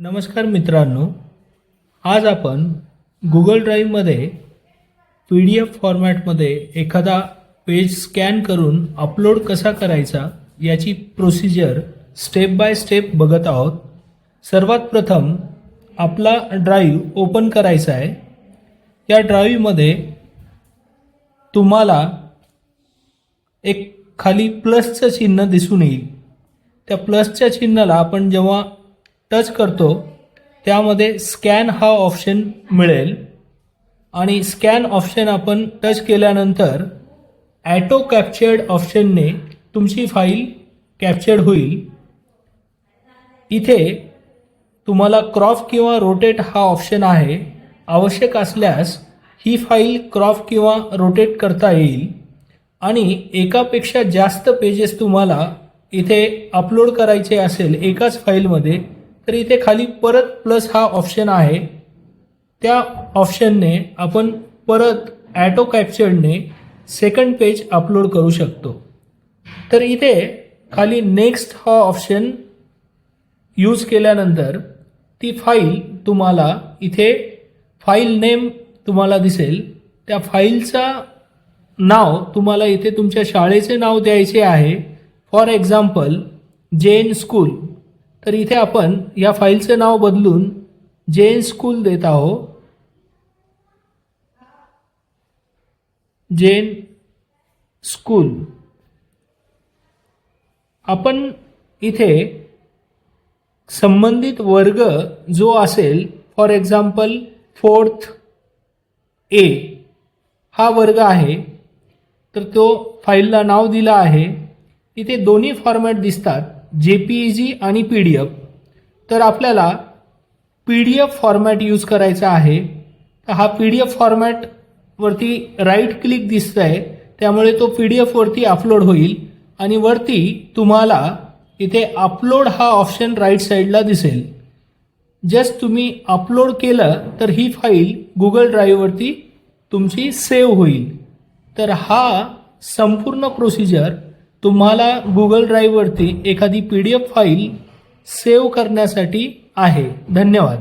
नमस्कार मित्रांनो आज आपण गुगल ड्राईव्हमध्ये पी डी एफ फॉर्मॅटमध्ये एखादा पेज स्कॅन करून अपलोड कसा करायचा याची प्रोसिजर स्टेप बाय स्टेप बघत आहोत. सर्वात प्रथम आपला ड्राईव्ह ओपन करायचा आहे. या ड्राईव्हमध्ये तुम्हाला एक खाली प्लसचं चिन्ह दिसून येईल. त्या प्लसच्या चिन्हाला आपण जेव्हा टच करतो त्यामध्ये स्कॅन हा ऑप्शन मिळेल. आणि स्कॅन ऑप्शन आपण टच केल्यानंतर ॲटो कॅप्चर्ड ऑप्शनने तुमची फाईल कॅप्चर्ड होईल. इथे तुम्हाला क्रॉप किंवा रोटेट हा ऑप्शन आहे आवश्यक असल्यास ही फाईल क्रॉप किंवा रोटेट करता येईल. आणि एकापेक्षा जास्त पेजेस तुम्हाला इथे अपलोड करायचे असेल एकाच फाईलमध्ये तर इथे खाली परत प्लस हा ऑप्शन आहे. त्या ऑप्शनने आपण परत ॲटो कॅप्चरने सेकंड पेज अपलोड करू शकतो. तर इथे खाली नेक्स्ट हा ऑप्शन यूज केल्यानंतर ती फाईल तुम्हाला इथे फाईल नेम तुम्हाला दिसेल. त्या फाईलचा नाव तुम्हाला इथे तुमच्या शाळेचे नाव द्यायचे आहे. फॉर एक्झाम्पल जैन स्कूल तर इथे आपण या फाईलचं नाव बदलून जेन स्कूल देत आहोत. जेन स्कूल. आपण इथे संबंधित वर्ग जो असेल फॉर एक्झाम्पल फोर्थ ए हा वर्ग आहे. तर तो फाईलला नाव दिलं आहे. इथे दोन्ही फॉर्मॅट दिसतात. जे पी ई जी आणि पी डी एफ तर आपल्याला P D F format use करायचा आहे. तर हा पी डी एफ फॉर्मॅटवरती राईट क्लिक दिसत आहे त्यामुळे तो पी डी एफवरती अपलोड होईल आणि वरती तुम्हाला इथे अपलोड हा ऑप्शन राईट साईडला दिसेल. जस्ट तुम्ही अपलोड केलं तर ही फाईल गुगल ड्राईव्हवरती तुमची सेव्ह होईल. तर हा संपूर्ण प्रोसिजर तुम्हाला गुगल ड्राईव्हवरती एखादी P D F file save करण्यासाठी आहे. धन्यवाद.